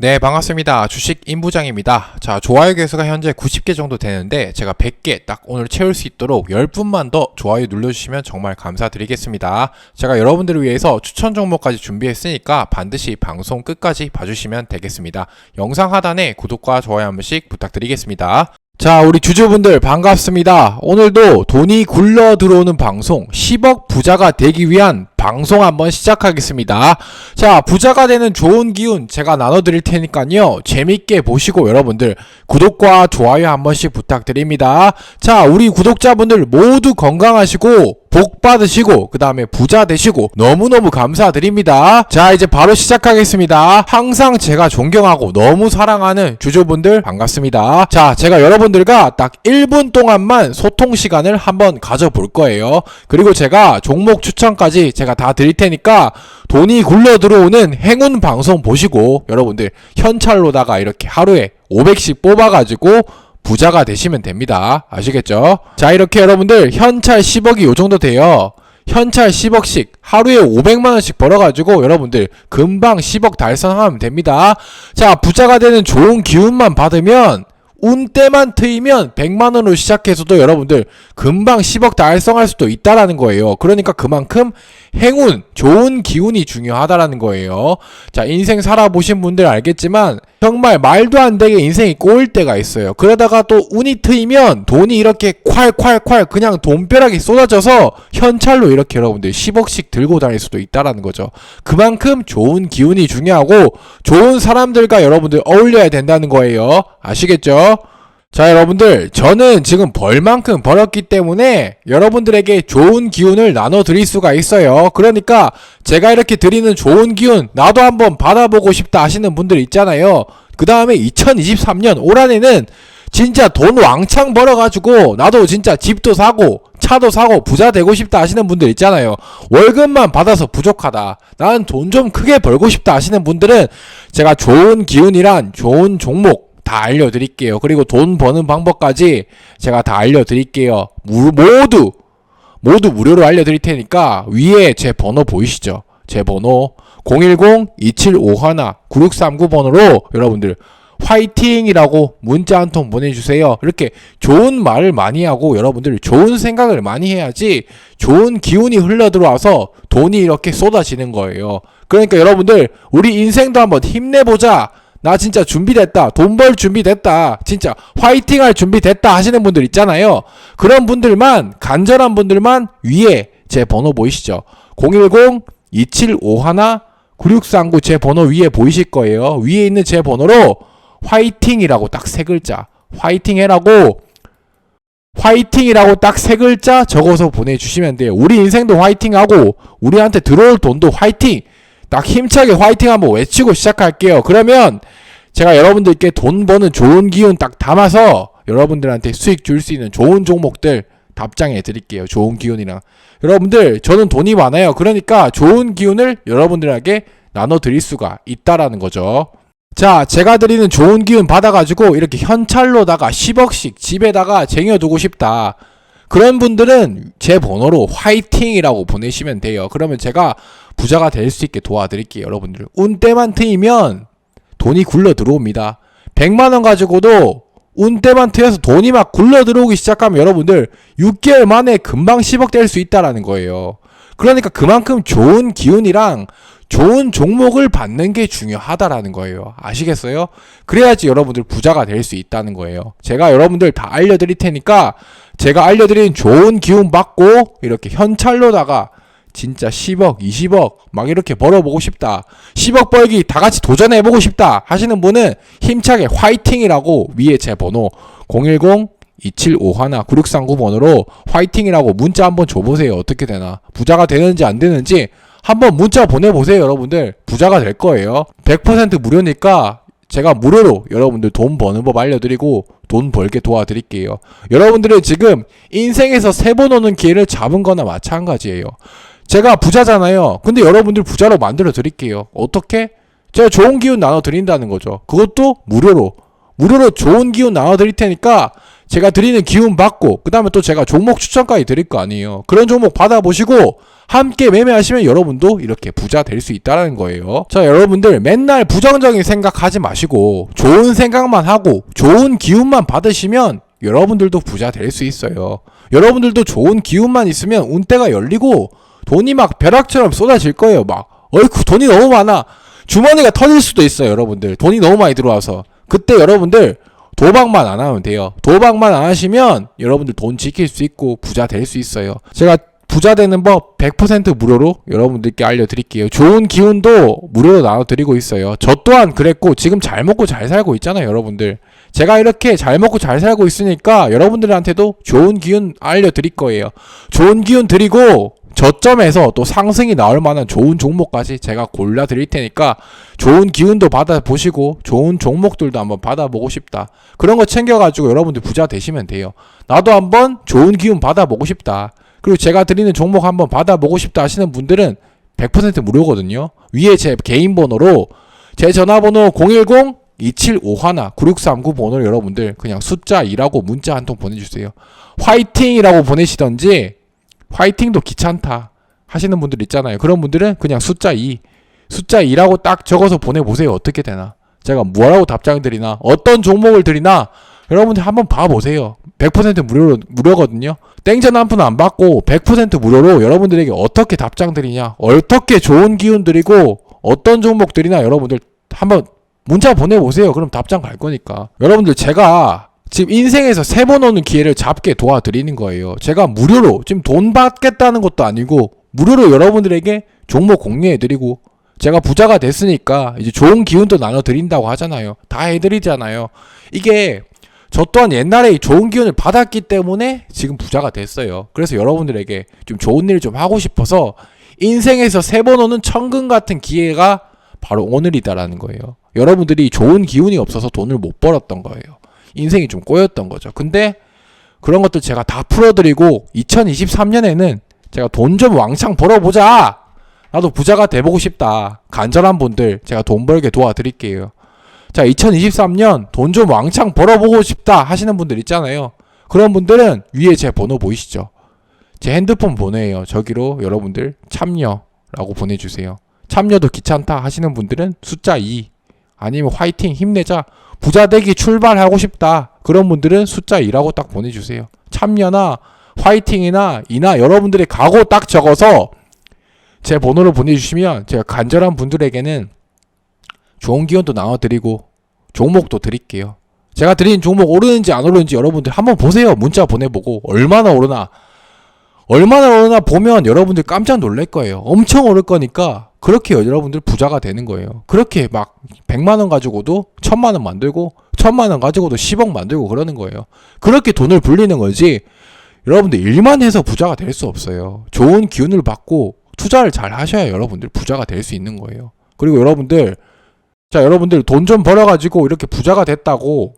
네, 반갑습니다. 주식 임부장입니다. 자, 좋아요 개수가 현재 90개 정도 되는데 제가 100개 딱 오늘 채울 수 있도록 10분만 더 좋아요 눌러주시면 정말 감사드리겠습니다. 제가 여러분들을 위해서 추천 종목까지 준비했으니까 반드시 방송 끝까지 봐주시면 되겠습니다. 영상 하단에 구독과 좋아요 한 번씩 부탁드리겠습니다. 자, 우리 주주분들 반갑습니다. 오늘도 돈이 굴러 들어오는 방송 10억 부자가 되기 위한 방송 한번 시작하겠습니다. 자, 부자가 되는 좋은 기운 제가 나눠드릴 테니까요. 재밌게 보시고 여러분들 구독과 좋아요 한 번씩 부탁드립니다. 자, 우리 구독자분들 모두 건강하시고 복 받으시고 그 다음에 부자 되시고 너무너무 감사드립니다. 자, 이제 바로 시작하겠습니다. 항상 제가 존경하고 너무 사랑하는 주주분들 반갑습니다. 자, 제가 여러분들과 딱 1분 동안만 소통 시간을 한번 가져볼 거예요. 그리고 제가 종목 추천까지 제가 다 드릴 테니까 돈이 굴러 들어오는 행운 방송 보시고 여러분들 현찰로다가 이렇게 하루에 500씩 뽑아가지고 부자가 되시면 됩니다. 아시겠죠? 자, 이렇게 여러분들 현찰 10억이 요 정도 돼요. 현찰 10억씩 하루에 500만원씩 벌어가지고 여러분들 금방 10억 달성하면 됩니다. 자, 부자가 되는 좋은 기운만 받으면 운 때만 트이면 100만원으로 시작해서도 여러분들 금방 10억 달성할 수도 있다라는 거예요. 그러니까 그만큼 행운, 좋은 기운이 중요하다라는 거예요. 자, 인생 살아보신 분들 알겠지만 정말 말도 안 되게 인생이 꼬일 때가 있어요. 그러다가 또 운이 트이면 돈이 이렇게 콸콸콸 그냥 돈벼락이 쏟아져서 현찰로 이렇게 여러분들 10억씩 들고 다닐 수도 있다라는 거죠. 그만큼 좋은 기운이 중요하고 좋은 사람들과 여러분들 어울려야 된다는 거예요. 아시겠죠? 자, 여러분들, 저는 지금 벌만큼 벌었기 때문에 여러분들에게 좋은 기운을 나눠 드릴 수가 있어요. 그러니까 제가 이렇게 드리는 좋은 기운, 나도 한번 받아보고 싶다 하시는 분들 있잖아요. 그 다음에 2023년 올 한해는 진짜 돈 왕창 벌어가지고 나도 진짜 집도 사고 차도 사고 부자 되고 싶다 하시는 분들 있잖아요. 월급만 받아서 부족하다. 나는 돈 좀 크게 벌고 싶다 하시는 분들은 제가 좋은 기운이란 좋은 종목 다 알려드릴게요. 그리고 돈 버는 방법까지 제가 다 알려드릴게요. 무, 모두 모두 무료로 알려드릴 테니까 위에 제 번호 보이시죠? 제 번호 010-2751-9639 번호로 여러분들 화이팅이라고 문자 한 통 보내주세요. 이렇게 좋은 말을 많이 하고 여러분들 좋은 생각을 많이 해야지 좋은 기운이 흘러 들어와서 돈이 이렇게 쏟아지는 거예요. 그러니까 여러분들 우리 인생도 한번 힘내보자. 나 진짜 준비됐다. 돈 벌 준비됐다. 진짜 화이팅 할 준비됐다 하시는 분들 있잖아요. 그런 분들만, 간절한 분들만 위에 제 번호 보이시죠? 010-2751-9639 제 번호 위에 보이실 거예요. 위에 있는 제 번호로 화이팅이라고 딱 세 글자. 화이팅 해라고 화이팅이라고 딱 세 글자 적어서 보내주시면 돼요. 우리 인생도 화이팅하고 우리한테 들어올 돈도 화이팅! 딱 힘차게 화이팅 한번 외치고 시작할게요. 그러면 제가 여러분들께 돈 버는 좋은 기운 딱 담아서 여러분들한테 수익 줄 수 있는 좋은 종목들 답장해 드릴게요. 좋은 기운이랑. 여러분들, 저는 돈이 많아요. 그러니까 좋은 기운을 여러분들에게 나눠 드릴 수가 있다라는 거죠. 자, 제가 드리는 좋은 기운 받아가지고 이렇게 현찰로다가 10억씩 집에다가 쟁여두고 싶다. 그런 분들은 제 번호로 화이팅이라고 보내시면 돼요. 그러면 제가 부자가 될 수 있게 도와드릴게요, 여러분들. 운 때만 트이면 돈이 굴러 들어옵니다. 100만 원 가지고도 운 때만 트여서 돈이 막 굴러 들어오기 시작하면 여러분들 6개월 만에 금방 10억 될 수 있다라는 거예요. 그러니까 그만큼 좋은 기운이랑 좋은 종목을 받는 게 중요하다라는 거예요. 아시겠어요? 그래야지 여러분들 부자가 될 수 있다는 거예요. 제가 여러분들 다 알려드릴 테니까 제가 알려드린 좋은 기운 받고 이렇게 현찰로다가 진짜 10억, 20억 막 이렇게 벌어보고 싶다. 10억 벌기 다 같이 도전해보고 싶다 하시는 분은 힘차게 화이팅이라고 위에 제 번호 010 2751 9639 번호로 화이팅이라고 문자 한번 줘보세요. 어떻게 되나. 부자가 되는지 안 되는지 한번 문자 보내보세요. 여러분들. 부자가 될 거예요. 100% 무료니까 제가 무료로 여러분들 돈 버는 법 알려드리고 돈 벌게 도와드릴게요. 여러분들은 지금 인생에서 세 번 오는 기회를 잡은 거나 마찬가지예요. 제가 부자잖아요. 근데 여러분들 부자로 만들어 드릴게요. 어떻게? 제가 좋은 기운 나눠 드린다는 거죠. 그것도 무료로. 무료로 좋은 기운 나눠 드릴 테니까 제가 드리는 기운 받고 그 다음에 또 제가 종목 추천까지 드릴 거 아니에요. 그런 종목 받아보시고 함께 매매하시면 여러분도 이렇게 부자 될 수 있다는 거예요. 자 여러분들 맨날 부정적인 생각하지 마시고 좋은 생각만 하고 좋은 기운만 받으시면 여러분들도 부자 될 수 있어요. 여러분들도 좋은 기운만 있으면 운대가 열리고 돈이 막 벼락처럼 쏟아질 거예요. 막 어이쿠 돈이 너무 많아. 주머니가 터질 수도 있어요, 여러분들. 돈이 너무 많이 들어와서. 그때 여러분들 도박만 안 하면 돼요. 도박만 안 하시면 여러분들 돈 지킬 수 있고 부자 될 수 있어요. 제가 부자 되는 법 100% 무료로 여러분들께 알려드릴게요. 좋은 기운도 무료로 나눠드리고 있어요. 저 또한 그랬고 지금 잘 먹고 잘 살고 있잖아요, 여러분들. 제가 이렇게 잘 먹고 잘 살고 있으니까 여러분들한테도 좋은 기운 알려드릴 거예요. 좋은 기운 드리고 저점에서 또 상승이 나올 만한 좋은 종목까지 제가 골라 드릴 테니까 좋은 기운도 받아 보시고 좋은 종목들도 한번 받아 보고 싶다. 그런 거 챙겨 가지고 여러분들 부자 되시면 돼요. 나도 한번 좋은 기운 받아 보고 싶다. 그리고 제가 드리는 종목 한번 받아 보고 싶다 하시는 분들은 100% 무료거든요. 위에 제 개인 번호로 제 전화번호 010 2751 9639 번호를 여러분들 그냥 숫자 2라고 문자 한 통 보내주세요. 화이팅이라고 보내시던지 화이팅도 귀찮다 하시는 분들 있잖아요. 그런 분들은 그냥 숫자 2, 숫자 2라고 딱 적어서 보내보세요. 어떻게 되나? 제가 뭐라고 답장 드리나? 어떤 종목을 드리나? 여러분들 한번 봐보세요. 100% 무료로, 무료거든요. 땡전 한 푼 안 받고 100% 무료로 여러분들에게 어떻게 답장 드리냐? 어떻게 좋은 기운 드리고 어떤 종목 드리나 여러분들 한번 문자 보내보세요. 그럼 답장 갈 거니까. 여러분들 제가 지금 인생에서 세 번 오는 기회를 잡게 도와드리는 거예요. 제가 무료로 지금 돈 받겠다는 것도 아니고 무료로 여러분들에게 종목 공유해드리고 제가 부자가 됐으니까 이제 좋은 기운도 나눠드린다고 하잖아요. 다 해드리잖아요. 이게 저 또한 옛날에 이 좋은 기운을 받았기 때문에 지금 부자가 됐어요. 그래서 여러분들에게 좀 좋은 일을 좀 하고 싶어서 인생에서 세 번 오는 천금 같은 기회가 바로 오늘이다라는 거예요. 여러분들이 좋은 기운이 없어서 돈을 못 벌었던 거예요. 인생이 좀 꼬였던 거죠. 근데 그런 것들 제가 다 풀어드리고 2023년에는 제가 돈 좀 왕창 벌어보자. 나도 부자가 돼보고 싶다. 간절한 분들 제가 돈 벌게 도와드릴게요. 자, 2023년 돈 좀 왕창 벌어보고 싶다 하시는 분들 있잖아요. 그런 분들은 위에 제 번호 보이시죠? 제 핸드폰 번호예요. 저기로 여러분들 참여라고 보내주세요. 참여도 귀찮다 하시는 분들은 숫자 2 아니면 화이팅 힘내자 부자 되기 출발하고 싶다 그런 분들은 숫자 2라고 딱 보내주세요. 참여나 화이팅이나 이나 여러분들의 각오 딱 적어서 제 번호로 보내주시면 제가 간절한 분들에게는 좋은 기운도 나눠드리고 종목도 드릴게요. 제가 드린 종목 오르는지 안 오르는지 여러분들 한번 보세요. 문자 보내보고 얼마나 오르나 얼마나 오르나 보면 여러분들 깜짝 놀랄 거예요. 엄청 오를 거니까 그렇게 여러분들 부자가 되는 거예요. 그렇게 막 100만 원 가지고도 1000만 원 만들고 1000만 원 가지고도 10억 만들고 그러는 거예요. 그렇게 돈을 불리는 거지. 여러분들 일만 해서 부자가 될 수 없어요. 좋은 기운을 받고 투자를 잘 하셔야 여러분들 부자가 될 수 있는 거예요. 그리고 여러분들 자 여러분들 돈 좀 벌어 가지고 이렇게 부자가 됐다고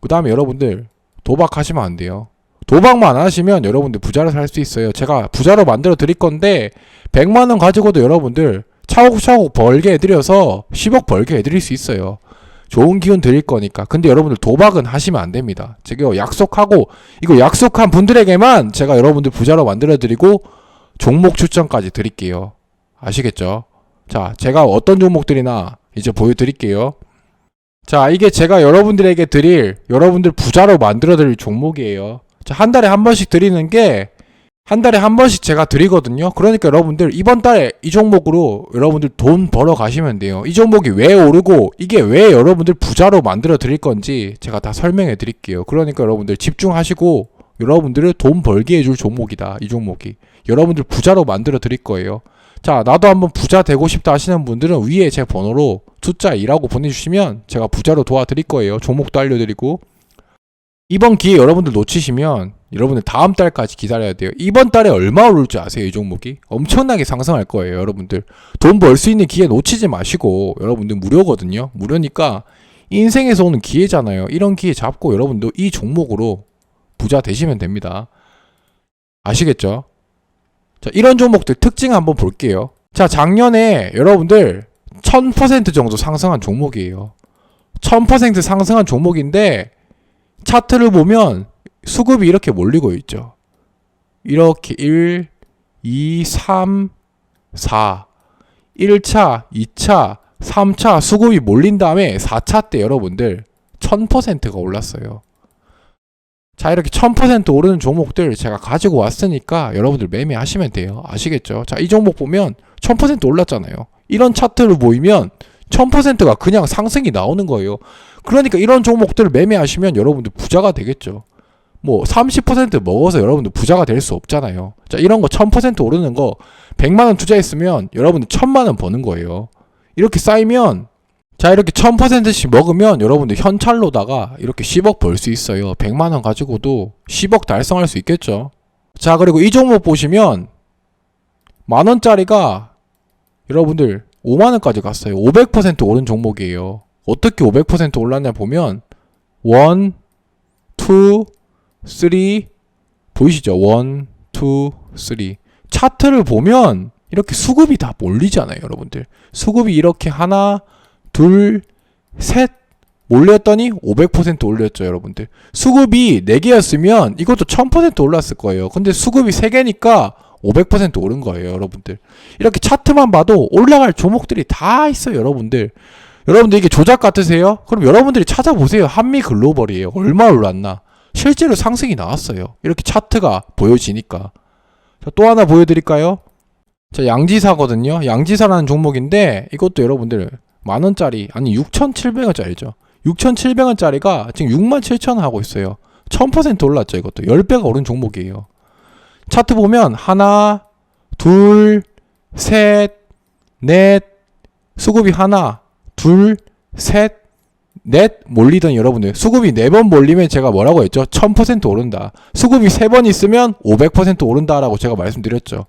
그 다음에 여러분들 도박하시면 안 돼요. 도박만 안 하시면 여러분들 부자로 살수 있어요. 제가 부자로 만들어 드릴 건데 100만 원 가지고도 여러분들 차곡차곡 벌게 해드려서 10억 벌게 해드릴 수 있어요. 좋은 기운 드릴 거니까. 근데 여러분들 도박은 하시면 안 됩니다. 제가 약속하고 이거 약속한 분들에게만 제가 여러분들 부자로 만들어 드리고 종목 추천까지 드릴게요. 아시겠죠? 자, 제가 어떤 종목들이나 이제 보여드릴게요. 자, 이게 제가 여러분들에게 드릴 여러분들 부자로 만들어 드릴 종목이에요. 자, 한 달에 한 번씩 드리는 게 한 달에 한 번씩 제가 드리거든요. 그러니까 여러분들 이번 달에 이 종목으로 여러분들 돈 벌어 가시면 돼요. 이 종목이 왜 오르고 이게 왜 여러분들 부자로 만들어 드릴 건지 제가 다 설명해 드릴게요. 그러니까 여러분들 집중하시고 여러분들을 돈 벌게 해줄 종목이다. 이 종목이. 여러분들 부자로 만들어 드릴 거예요. 자, 나도 한번 부자 되고 싶다 하시는 분들은 위에 제 번호로 숫자 2라고 보내주시면 제가 부자로 도와드릴 거예요. 종목도 알려드리고. 이번 기회 여러분들 놓치시면 여러분들 다음 달까지 기다려야 돼요. 이번 달에 얼마 오를지 아세요? 이 종목이 엄청나게 상승할 거예요, 여러분들. 돈 벌 수 있는 기회 놓치지 마시고 여러분들 무료거든요. 무료니까 인생에서 오는 기회잖아요. 이런 기회 잡고 여러분도 이 종목으로 부자 되시면 됩니다. 아시겠죠? 자, 이런 종목들 특징 한번 볼게요. 자, 작년에 여러분들 1000% 정도 상승한 종목이에요. 1000% 상승한 종목인데 차트를 보면 수급이 이렇게 몰리고 있죠. 이렇게 1, 2, 3, 4. 1차, 2차, 3차 수급이 몰린 다음에 4차 때 여러분들 1000%가 올랐어요. 자, 이렇게 1000% 오르는 종목들 제가 가지고 왔으니까 여러분들 매매하시면 돼요. 아시겠죠? 자, 이 종목 보면 1000% 올랐잖아요. 이런 차트를 보이면 1000%가 그냥 상승이 나오는 거예요. 그러니까 이런 종목들을 매매하시면 여러분들 부자가 되겠죠. 뭐 30% 먹어서 여러분들 부자가 될 수 없잖아요. 자, 이런 거 1000% 오르는 거 100만 원 투자했으면 여러분들 1000만 원 버는 거예요. 이렇게 쌓이면 자, 이렇게 1000%씩 먹으면 여러분들 현찰로다가 이렇게 10억 벌 수 있어요. 100만 원 가지고도 10억 달성할 수 있겠죠. 자, 그리고 이 종목 보시면 만 원짜리가 여러분들 5만 원까지 갔어요. 500% 오른 종목이에요. 어떻게 500% 올랐냐 보면 1 2 3 보이시죠? 1 2 3 차트를 보면 이렇게 수급이 다 몰리잖아요, 여러분들. 수급이 이렇게 하나, 둘, 셋 몰렸더니 500% 올렸죠, 여러분들. 수급이 4개였으면 이것도 1000% 올랐을 거예요. 근데 수급이 3개니까 500% 오른 거예요, 여러분들. 이렇게 차트만 봐도 올라갈 종목들이 다 있어요, 여러분들. 여러분들 이게 조작 같으세요? 그럼 여러분들이 찾아보세요. 한미 글로벌이에요. 얼마 올랐나? 실제로 상승이 나왔어요. 이렇게 차트가 보여지니까. 자, 또 하나 보여드릴까요? 자, 양지사거든요. 양지사라는 종목인데 이것도 여러분들 만 원짜리 아니 6,700원짜리죠. 6,700원짜리가 지금 67,000원 하고 있어요. 1000% 올랐죠, 이것도. 10배가 오른 종목이에요. 차트 보면 하나, 둘, 셋, 넷, 수급이 하나, 둘, 셋, 넷 몰리던 여러분들 수급이 네 번 몰리면 제가 뭐라고 했죠? 1000% 오른다. 수급이 세 번 있으면 500% 오른다라고 제가 말씀드렸죠.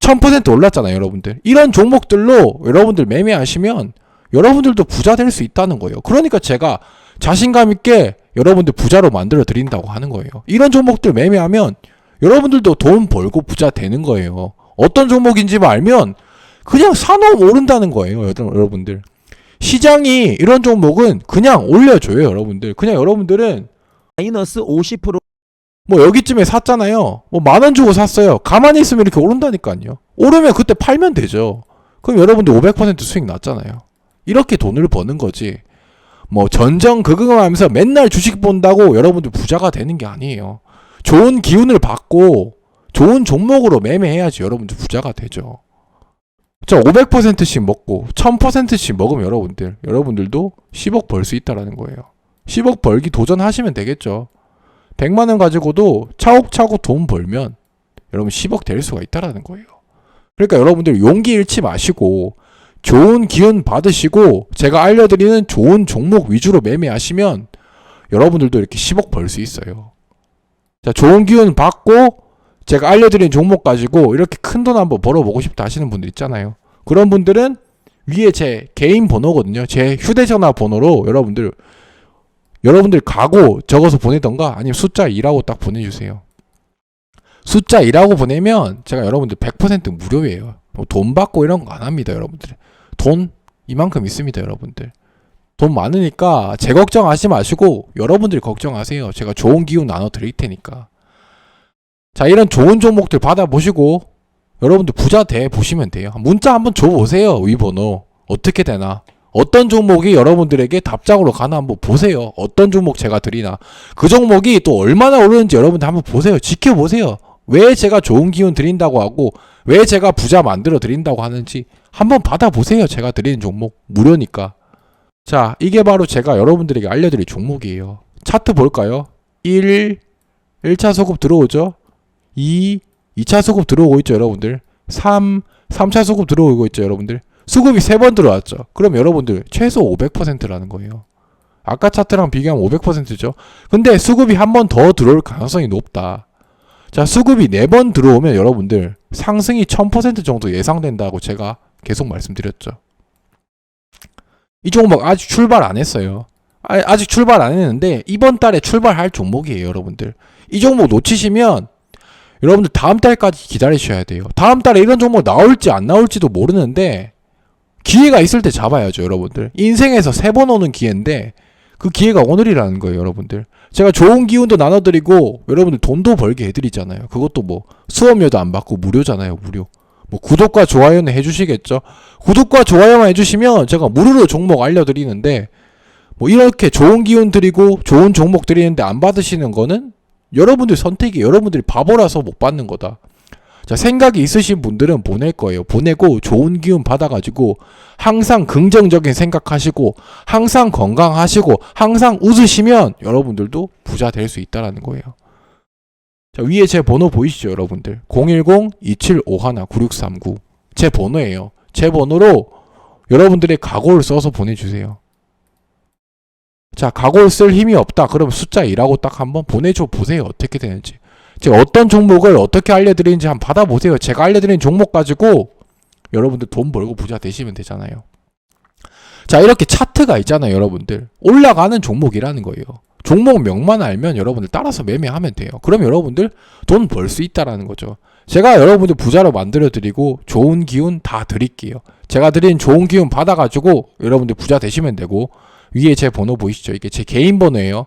1000% 올랐잖아요, 여러분들. 이런 종목들로 여러분들 매매하시면 여러분들도 부자 될 수 있다는 거예요. 그러니까 제가 자신감 있게 여러분들 부자로 만들어 드린다고 하는 거예요. 이런 종목들 매매하면 여러분들도 돈 벌고 부자 되는 거예요. 어떤 종목인지 알면 그냥 사놓으면 오른다는 거예요, 여러분들. 시장이 이런 종목은 그냥 올려줘요, 여러분들. 그냥 여러분들은 마이너스 50%뭐 여기쯤에 샀잖아요. 뭐 만 원 주고 샀어요. 가만히 있으면 이렇게 오른다니까요. 오르면 그때 팔면 되죠. 그럼 여러분들 500% 수익 났잖아요. 이렇게 돈을 버는 거지. 뭐 전정 그금하면서 맨날 주식 본다고 여러분들 부자가 되는 게 아니에요. 좋은 기운을 받고 좋은 종목으로 매매해야지 여러분들 부자가 되죠. 자, 500%씩 먹고 1000%씩 먹으면 여러분들 여러분들도 10억 벌 수 있다라는 거예요. 10억 벌기 도전하시면 되겠죠. 100만 원 가지고도 차곡차곡 돈 벌면 여러분 10억 될 수가 있다라는 거예요. 그러니까 여러분들 용기 잃지 마시고 좋은 기운 받으시고 제가 알려드리는 좋은 종목 위주로 매매하시면 여러분들도 이렇게 10억 벌 수 있어요. 자, 좋은 기운 받고 제가 알려드린 종목 가지고 이렇게 큰 돈 한번 벌어보고 싶다 하시는 분들 있잖아요. 그런 분들은 위에 제 개인 번호거든요. 제 휴대전화 번호로 여러분들 여러분들 가고 적어서 보내던가 아니면 숫자 2라고 딱 보내주세요. 숫자 2라고 보내면 제가 여러분들 100% 무료예요. 뭐돈 받고 이런 거 안 합니다, 여러분들. 돈 이만큼 있습니다, 여러분들. 돈 많으니까 제 걱정하지 마시고 여러분들 걱정하세요. 제가 좋은 기운 나눠 드릴 테니까. 자, 이런 좋은 종목들 받아보시고 여러분들 부자 돼 보시면 돼요. 문자 한번 줘 보세요. 위 번호. 어떻게 되나? 어떤 종목이 여러분들에게 답장으로 가나 한번 보세요. 어떤 종목 제가 드리나. 그 종목이 또 얼마나 오르는지 여러분들 한번 보세요. 지켜보세요. 왜 제가 좋은 기운 드린다고 하고 왜 제가 부자 만들어 드린다고 하는지 한번 받아보세요. 제가 드리는 종목 무료니까. 자, 이게 바로 제가 여러분들에게 알려드릴 종목이에요. 차트 볼까요? 1, 1차 소급 들어오죠? 2, 2차 소급 들어오고 있죠, 여러분들. 3, 3차 소급 들어오고 있죠, 여러분들. 수급이 3번 들어왔죠. 그럼 여러분들 최소 500%라는 거예요. 아까 차트랑 비교하면 500%죠. 근데 수급이 한 번 더 들어올 가능성이 높다. 자, 수급이 4번 들어오면 여러분들 상승이 1000% 정도 예상된다고 제가 계속 말씀드렸죠. 이 종목 아직 출발 안 했어요. 아, 아직 출발 안 했는데 이번 달에 출발할 종목이에요, 여러분들. 이 종목 놓치시면 여러분들 다음 달까지 기다리셔야 돼요. 다음 달에 이런 종목 나올지 안 나올지도 모르는데 기회가 있을 때 잡아야죠, 여러분들. 인생에서 세 번 오는 기회인데 그 기회가 오늘이라는 거예요, 여러분들. 제가 좋은 기운도 나눠드리고 여러분들 돈도 벌게 해드리잖아요. 그것도 뭐 수업료도 안 받고 무료잖아요, 무료. 뭐 구독과 좋아요는 해주시겠죠. 구독과 좋아요만 해주시면 제가 무료로 종목 알려드리는데 뭐 이렇게 좋은 기운 드리고 좋은 종목 드리는데 안 받으시는 거는 여러분들 선택이 여러분들이 바보라서 못 받는 거다. 자, 생각이 있으신 분들은 보낼 거예요. 보내고 좋은 기운 받아가지고 항상 긍정적인 생각하시고 항상 건강하시고 항상 웃으시면 여러분들도 부자 될 수 있다라는 거예요. 자, 위에 제 번호 보이시죠, 여러분들? 010-2751-9639. 제 번호예요. 제 번호로 여러분들의 각오를 써서 보내주세요. 자, 각오를 쓸 힘이 없다. 그럼 숫자 2라고 딱 한번 보내줘 보세요. 어떻게 되는지. 제가 어떤 종목을 어떻게 알려드리는지 한번 받아보세요. 제가 알려드린 종목 가지고 여러분들 돈 벌고 부자 되시면 되잖아요. 자, 이렇게 차트가 있잖아요, 여러분들. 올라가는 종목이라는 거예요. 종목 명만 알면 여러분들 따라서 매매하면 돼요. 그럼 여러분들 돈 벌 수 있다라는 거죠. 제가 여러분들 부자로 만들어 드리고 좋은 기운 다 드릴게요. 제가 드린 좋은 기운 받아가지고 여러분들 부자 되시면 되고 위에 제 번호 보이시죠? 이게 제 개인 번호예요.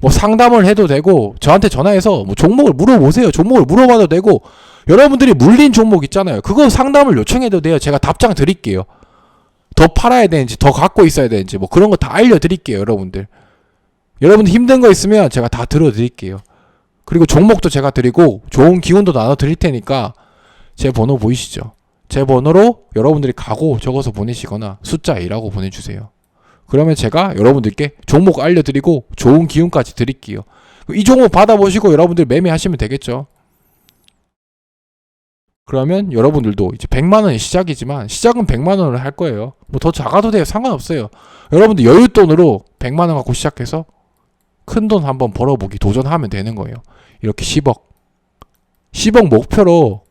뭐 상담을 해도 되고 저한테 전화해서 뭐 종목을 물어보세요. 종목을 물어봐도 되고 여러분들이 물린 종목 있잖아요. 그거 상담을 요청해도 돼요. 제가 답장 드릴게요. 더 팔아야 되는지 더 갖고 있어야 되는지 뭐 그런 거 다 알려드릴게요. 여러분들. 여러분들 힘든 거 있으면 제가 다 들어드릴게요. 그리고 종목도 제가 드리고 좋은 기운도 나눠 드릴 테니까 제 번호 보이시죠? 제 번호로 여러분들이 가고 적어서 보내시거나 숫자 2라고 보내주세요. 그러면 제가 여러분들께 종목 알려드리고 좋은 기운까지 드릴게요. 이 종목 받아보시고 여러분들 매매하시면 되겠죠. 그러면 여러분들도 이제 100만 원이 시작이지만 시작은 100만 원을 할 거예요. 뭐 더 작아도 돼요. 상관없어요. 여러분들 여윳돈으로 100만 원 갖고 시작해서 큰 돈 한번 벌어보기 도전하면 되는 거예요. 이렇게 10억. 10억 목표로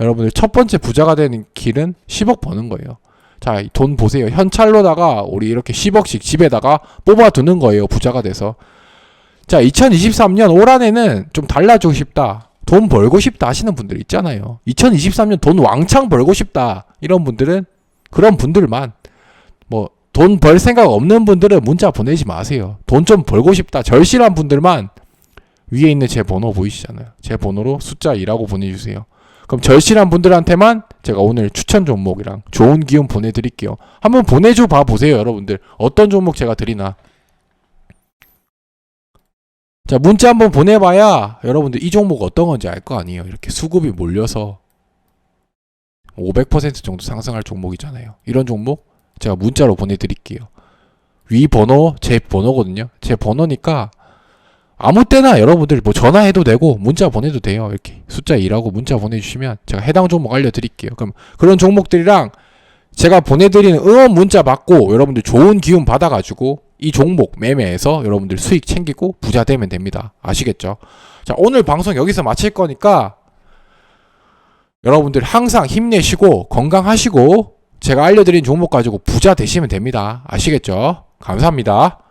여러분들 첫 번째 부자가 되는 길은 10억 버는 거예요. 자, 이돈 보세요. 현찰로다가 우리 이렇게 10억씩 집에다가 뽑아두는 거예요. 부자가 돼서. 자, 2023년 올 한해는 좀 달라지고 싶다. 돈 벌고 싶다 하시는 분들 있잖아요. 2023년 돈 왕창 벌고 싶다. 이런 분들은 그런 분들만 뭐 돈 벌 생각 없는 분들은 문자 보내지 마세요. 돈 좀 벌고 싶다. 절실한 분들만 위에 있는 제 번호 보이시잖아요. 제 번호로 숫자 2라고 보내주세요. 그럼 절실한 분들한테만 제가 오늘 추천 종목이랑 좋은 기운 보내드릴게요. 한번 보내줘 봐 보세요, 여러분들. 어떤 종목 제가 드리나. 자, 문자 한번 보내봐야 여러분들 이 종목 어떤 건지 알 거 아니에요. 이렇게 수급이 몰려서 500% 정도 상승할 종목이잖아요. 이런 종목 제가 문자로 보내드릴게요. 위 번호 제 번호거든요. 제 번호니까 아무 때나 여러분들 뭐 전화해도 되고 문자 보내도 돼요. 이렇게 숫자 2라고 문자 보내주시면 제가 해당 종목 알려드릴게요. 그럼 그런 종목들이랑 제가 보내드리는 응원 문자 받고 여러분들 좋은 기운 받아가지고 이 종목 매매해서 여러분들 수익 챙기고 부자 되면 됩니다. 아시겠죠? 자 오늘 방송 여기서 마칠 거니까 여러분들 항상 힘내시고 건강하시고 제가 알려드린 종목 가지고 부자 되시면 됩니다. 아시겠죠? 감사합니다.